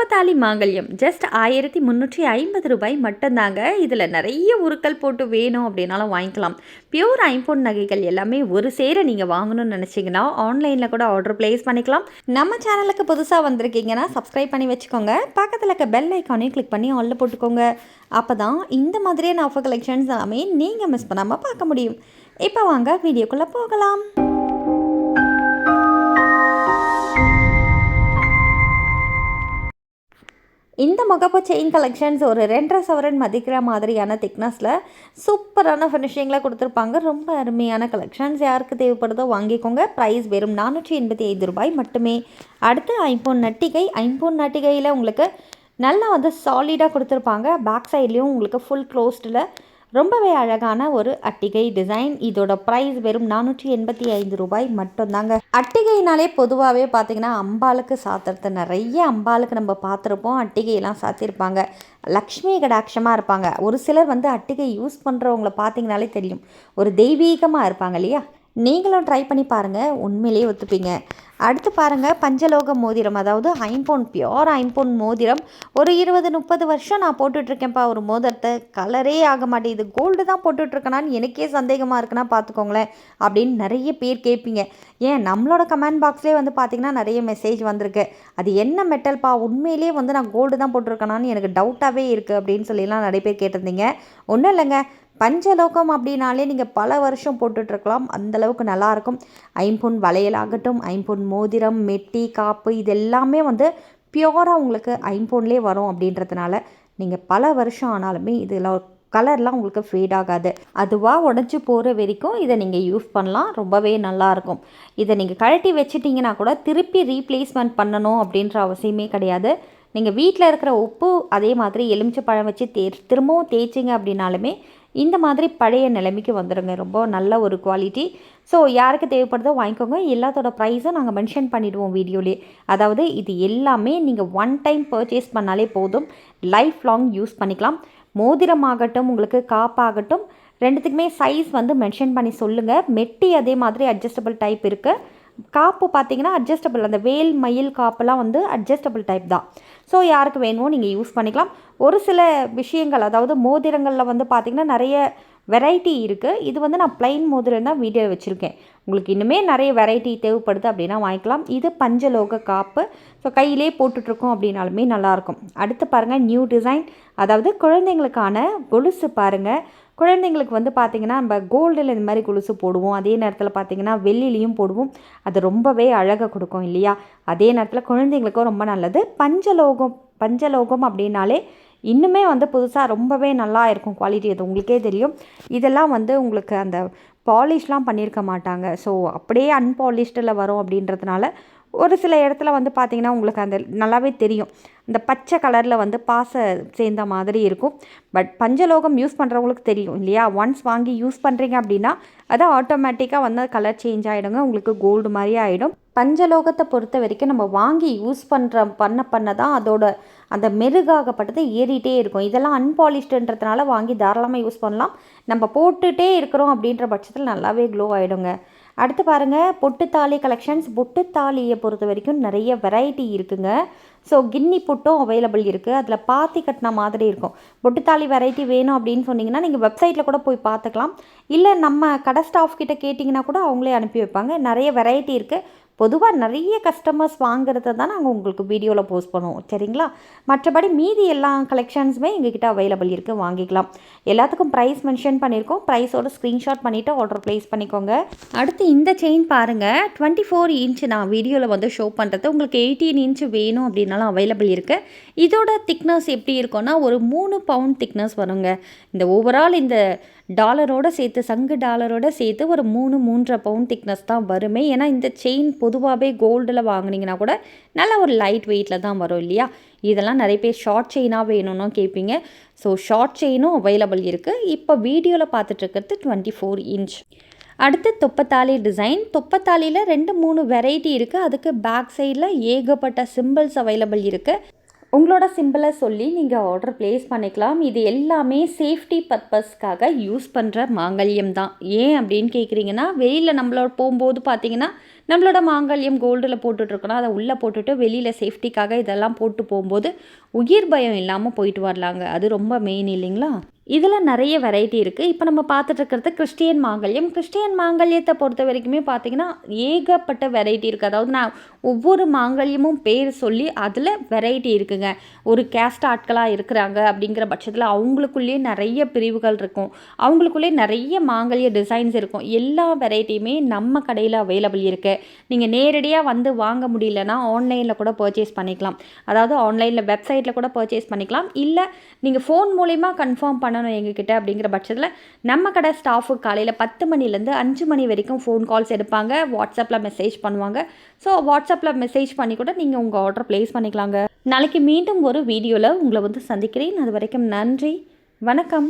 சிற்பத்தாலி மாங்கல்யம். Just ஆயிரத்தி முந்நூற்றி ஐம்பது ரூபாய் மட்டும்தாங்க. இதில் நிறைய உருக்கள் போட்டு வேணும் அப்படின்னாலும் வாங்கிக்கலாம். பியூர் ஐம்பொன் நகைகள் எல்லாமே ஒரு சேர நீங்கள் வாங்கணும்னு நினச்சிங்கன்னா ஆன்லைனில் கூட ஆர்டர் ப்ளேஸ் பண்ணிக்கலாம். நம்ம சேனலுக்கு புதுசாக வந்திருக்கீங்கன்னா சப்ஸ்கிரைப் பண்ணி வச்சுக்கோங்க. பக்கத்தில் இருக்க பெல் ஐக்கானையும் கிளிக் பண்ணி ஆல்ல போட்டுக்கோங்க. அப்போ தான் இந்த மாதிரியான ஆஃபர் கலெக்ஷன்ஸ் எல்லாமே நீங்கள் மிஸ் பண்ணாமல் பார்க்க முடியும். இப்போ வாங்க வீடியோக்குள்ளே போகலாம். இந்த முகப்பு செயின் கலெக்ஷன்ஸ் ஒரு ரெண்டரை சவரன் மதிக்கிற மாதிரியான திக்னஸில் சூப்பரான ஃபினிஷிங்கில் கொடுத்துருப்பாங்க. ரொம்ப அருமையான கலெக்ஷன்ஸ் யாருக்கு தேவைப்படுதோ வாங்கிக்கோங்க. ப்ரைஸ் வெறும் நானூற்றி எண்பத்தி ஐந்து ரூபாய் மட்டுமே. அடுத்து ஐம்பொன் நட்டிகை. ஐம்பொன் நட்டிகையில் உங்களுக்கு நல்லா வந்து சாலிடாக கொடுத்துருப்பாங்க. பேக் சைட்லேயும் உங்களுக்கு ஃபுல் க்ளோஸ்டில் ரொம்பவே அழகான ஒரு அட்டிகை டிசைன். இதோட ப்ரைஸ் வெறும் நானூற்றி எண்பத்தி ஐந்து ரூபாய் மட்டும்தாங்க. அட்டிகைனாலே பொதுவாகவே பார்த்திங்கன்னா அம்பாளுக்கு சாத்துறது நிறைய அம்பாளுக்கு நம்ம பார்த்துருப்போம். அட்டிகையெல்லாம் சாத்தியிருப்பாங்க லக்ஷ்மி கடாட்சமாக இருப்பாங்க. ஒரு சிலர் வந்து அட்டிகை யூஸ் பண்ணுறவங்கள பார்த்தீங்கனாலே தெரியும். ஒரு தெய்வீகமாக இருப்பாங்க இல்லையா? நீங்களும் ட்ரை பண்ணி பாருங்கள் உண்மையிலேயே ஒத்துப்பீங்க. அடுத்து பாருங்கள் பஞ்சலோக மோதிரம். அதாவது ஐம்பொன் பியோர் ஐம்பொன் மோதிரம். ஒரு இருபது முப்பது வருஷம் நான் போட்டுட்ருக்கேன்ப்பா. ஒரு மோதிரத்தை கலரே ஆக மாட்டேங்குது. கோல்டு தான் போட்டுட்ருக்கேனான்னு எனக்கே சந்தேகமாக இருக்குன்னா பார்த்துக்கோங்களேன் அப்படின்னு நிறைய பேர் கேட்பீங்க. ஏன்? நம்மளோட கமெண்ட் பாக்ஸ்லேயே வந்து பார்த்திங்கன்னா நிறைய மெசேஜ் வந்திருக்கு. அது என்ன மெட்டல்ப்பா உண்மையிலேயே வந்து நான் கோல்டு தான் போட்டிருக்கேனான்னு எனக்கு டவுட்டாகவே இருக்குது அப்படின்னு சொல்லிலாம் நிறைய பேர் கேட்டிருந்தீங்க. ஒன்றும் இல்லைங்க. பஞ்சலோகம் அப்படின்னாலே நீங்கள் பல வருஷம் போட்டுட்ருக்கலாம். அந்தளவுக்கு நல்லாயிருக்கும் ஐம்பொன் வளையலாகட்டும் ஐம்பொன் மோதிரம் மெட்டி காப்பு இது எல்லாமே வந்து பியோராக உங்களுக்கு ஐம்பொன்லேயே வரும் அப்படின்றதுனால நீங்கள் பல வருஷம் ஆனாலுமே இதில் கலர்லாம் உங்களுக்கு ஃபேட் ஆகாது. அதுவாக உடஞ்சி போகிற வரைக்கும் இதை நீங்கள் யூஸ் பண்ணலாம். ரொம்பவே நல்லாயிருக்கும். இதை நீங்கள் கழட்டி வச்சிட்டிங்கன்னா கூட திருப்பி ரீப்ளேஸ்மெண்ட் பண்ணணும் அப்படின்ற அவசியமே கிடையாது. நீங்கள் வீட்டில் இருக்கிற உப்பு அதே மாதிரி எலுமிச்சை பழம் வச்சு தே திரும்பவும் தேய்ச்சிங்க அப்படின்னாலுமே இந்த மாதிரி பழைய நிலைமைக்கு வந்துடுங்க ரொம்ப நல்ல ஒரு குவாலிட்டி ஸோ யாருக்கு தேவைப்படுதோ வாங்கிக்கோங்க. எல்லாத்தோட ப்ரைஸும் நாங்கள் மென்ஷன் பண்ணிவிடுவோம் வீடியோலேயே. அதாவது இது எல்லாமே நீங்கள் ஒன் டைம் பர்ச்சேஸ் பண்ணாலே போதும். லைஃப் லாங் யூஸ் பண்ணிக்கலாம். மோதிரம் ஆகட்டும் உங்களுக்கு காப்பாகட்டும் ரெண்டுத்துக்குமே சைஸ் வந்து மென்ஷன் பண்ணி சொல்லுங்கள் மெட்டி அதே மாதிரி அட்ஜஸ்டபிள் டைப் இருக்குது காப்பு பார்த்தீங்கன்னா அட்ஜஸ்டபிள் அந்த வேல் மயில் காப்பெல்லாம் வந்து அட்ஜஸ்டபிள் டைப் தான். ஸோ யாருக்கு வேணுமோ நீங்கள் யூஸ் பண்ணிக்கலாம். ஒரு சில விஷயங்கள் அதாவது மோதிரங்களில் வந்து பார்த்திங்கன்னா நிறைய வெரைட்டி இருக்குது இது வந்து நான் ப்ளைன் மோதிரம் தான் வீடியோ வச்சுருக்கேன். உங்களுக்கு இன்னுமே நிறைய வெரைட்டி தேவைப்படுது அப்படின்னா வாங்கிக்கலாம். இது பஞ்சலோக காப்பு. ஸோ கையிலே போட்டுட்ருக்கோம் அப்படின்னாலுமே நல்லாயிருக்கும். அடுத்து பாருங்கள் நியூ டிசைன் அதாவது குழந்தைங்களுக்கான கொலுசு பாருங்கள் குழந்தைங்களுக்கு வந்து பார்த்திங்கன்னா நம்ம கோல்டில் இந்த மாதிரி கொலுசு போடுவோம். அதே நேரத்தில் பார்த்திங்கன்னா வெள்ளிலையும் போடுவோம். அது ரொம்பவே அழகாக கொடுக்கும் இல்லையா? அதே நேரத்தில் குழந்தைங்களுக்கும் ரொம்ப நல்லது. பஞ்சலோகம் பஞ்சலோகம் அப்படின்னாலே இன்னுமே வந்து புதுசாக ரொம்பவே நல்லா இருக்கும் குவாலிட்டி அது உங்களுக்கே தெரியும். இதெல்லாம் வந்து உங்களுக்கு அந்த பாலிஷ்லாம் பண்ணியிருக்க மாட்டாங்க. ஸோ அப்படியே அன்பாலிஷ்டில் வரும் அப்படின்றதுனால ஒரு சில இடத்துல வந்து பார்த்திங்கன்னா உங்களுக்கு அந்த நல்லாவே தெரியும். இந்த பச்சை கலரில் வந்து பாசை சேர்ந்த மாதிரி இருக்கும். பட் பஞ்சலோகம் யூஸ் பண்ணுறவங்களுக்கு தெரியும் இல்லையா? ஒன்ஸ் வாங்கி யூஸ் பண்ணுறீங்க அப்படின்னா அது ஆட்டோமேட்டிக்காக வந்து கலர் சேஞ்ச் ஆகிடுங்க உங்களுக்கு கோல்டு மாதிரி ஆகிடும் பஞ்சலோகத்தை பொறுத்த வரைக்கும் நம்ம வாங்கி யூஸ் பண்ணுற பண்ண பண்ண தான் அதோட அந்த மெருகாகப்பட்டது ஏறிட்டே இருக்கும். இதெல்லாம் அன்பாலிஷ்டுன்றதுனால வாங்கி தாராளமாக யூஸ் பண்ணலாம். நம்ம போட்டுகிட்டே இருக்கிறோம் அப்படின்ற பட்சத்தில் நல்லாவே க்ளோ ஆகிடுங்க அடுத்து பாருங்கள் பொட்டுத்தாலி கலெக்ஷன்ஸ் பொட்டுத்தாலியை பொறுத்த வரைக்கும் நிறைய வெரைட்டி இருக்குங்க. ஸோ கின்னி புட்டும் அவைலபிள் இருக்குது அதில் பாத்தி கட்டின மாதிரி இருக்கும். பொட்டுத்தாலி வெரைட்டி வேணும் அப்படின்னு சொன்னிங்கன்னா நீங்கள் வெப்சைட்டில் கூட போய் பார்த்துக்கலாம். இல்லை நம்ம கடை ஸ்டாஃப் கிட்ட கேட்டிங்கன்னா கூட அவங்களே அனுப்பி வைப்பாங்க. நிறைய வெரைட்டி இருக்குது பொதுவாக நிறைய கஸ்டமர்ஸ் வாங்குறத தான் நாங்கள் உங்களுக்கு வீடியோவில் போஸ்ட் பண்ணுவோம் சரிங்களா? மற்றபடி மீதி எல்லா கலெக்ஷன்ஸுமே எங்ககிட்ட அவைலபிள் இருக்குது வாங்கிக்கலாம். எல்லாத்துக்கும் ப்ரைஸ் மென்ஷன் பண்ணியிருக்கோம். ப்ரைஸோட ஸ்க்ரீன்ஷாட் பண்ணிவிட்டு ஆர்டர் ப்ளேஸ் பண்ணிக்கோங்க. அடுத்து இந்த செயின் பாருங்கள் டுவெண்ட்டி ஃபோர் இன்ச் நான் வீடியோவில் வந்து ஷோ பண்ணுறது உங்களுக்கு எயிட்டீன் இன்ச் வேணும் அப்படின்னாலும் அவைலபிள் இருக்குது இதோட திக்னஸ் எப்படி இருக்கும்னா ஒரு மூணு பவுண்ட் திக்னஸ் வருங்க. இந்த ஓவரால் இந்த டாலரோடு சேர்த்து சங்கு டாலரோடு சேர்த்து ஒரு மூணு மூன்றரை பவுண்ட் திக்னஸ் தான் வருமே. ஏன்னா இந்த செயின் பொதுவாகவே கோல்டில் வாங்கினீங்கன்னா கூட நல்லா ஒரு லைட் வெயிட்டில் தான் வரும் இல்லையா? இதெல்லாம் நிறைய பேர் ஷார்ட் செயினாக வேணும்னு கேட்பீங்க. ஸோ ஷார்ட் செயினும் அவைலபிள் இருக்குது இப்போ வீடியோவில் பார்த்துட்ருக்கிறது டுவெண்ட்டி ஃபோர் இன்ச் அடுத்து தொப்பத்தாலி டிசைன் தொப்பத்தாலியில் ரெண்டு மூணு வெரைட்டி இருக்குது அதுக்கு பேக் சைடில் ஏகப்பட்ட சிம்பிள்ஸ் அவைலபிள் இருக்குது உங்களோட சிம்பிளை சொல்லி நீங்கள் ஆர்டர் ப்ளேஸ் பண்ணிக்கலாம். இது எல்லாமே சேஃப்டி பர்பஸ்க்காக யூஸ் பண்ணுற மாங்கல்யம் தான். ஏன் அப்படின்னு கேட்குறீங்கன்னா வெளியில் நம்மளோட போகும்போது பார்த்தீங்கன்னா நம்மளோட மாங்கல்யம் கோல்டில் போட்டுட்ருக்கோன்னா அதை உள்ளே போட்டுட்டு வெளியில் சேஃப்டிக்காக இதெல்லாம் போட்டு போகும்போது உயிர் பயம் இல்லாமல் போயிட்டு வரலாங்க. அது ரொம்ப மெயின் இல்லைங்களா? இதில் நிறைய வெரைட்டி இருக்குது இப்போ நம்ம பார்த்துட்ருக்கிறது கிறிஸ்டியன் மாங்கல்யம். கிறிஸ்டியன் மாங்கல்யத்தை பொறுத்த வரைக்குமே பார்த்தீங்கன்னா ஏகப்பட்ட வெரைட்டி இருக்குது அதாவது நான் ஒவ்வொரு மாங்கல்யமும் பேர் சொல்லி அதில் வெரைட்டி இருக்குங்க. ஒரு கேஸ்ட் ஆட்களாக இருக்கிறாங்க அப்படிங்கிற பட்சத்தில் அவங்களுக்குள்ளேயே நிறைய பிரிவுகள் இருக்கும். அவங்களுக்குள்ளேயே நிறைய மாங்கல்ய டிசைன்ஸ் இருக்கும். எல்லா வெரைட்டியுமே நம்ம கடையில் அவைலபிள் இருக்குது நீங்கள் நேரடியாக வந்து வாங்க முடியலன்னா ஆன்லைனில் கூட பர்ச்சேஸ் பண்ணிக்கலாம். அதாவது ஆன்லைனில் வெப்சைட்டில் கூட பர்ச்சேஸ் பண்ணிக்கலாம். இல்லை நீங்கள் ஃபோன் மூலிமா கன்ஃபார்ம் பண்ணணும் எங்ககிட்ட அப்படிங்கிற பட்சத்தில் நம்ம கடை ஸ்டாஃபு காலையில் பத்து மணிலேருந்து அஞ்சு மணி வரைக்கும் ஃபோன் கால்ஸ் எடுப்பாங்க. வாட்ஸ்அப்பில் மெசேஜ் பண்ணுவாங்க. ஸோ வாட்ஸ்அப்பில் மெசேஜ் பண்ணி கூட நீங்கள் உங்கள் ஆர்டர் ப்ளேஸ் பண்ணிக்கலாங்க. நாளைக்கு மீண்டும் ஒரு வீடியோவில் உங்களை வந்து சந்திக்கிறேன். அது வரைக்கும் நன்றி. வணக்கம்.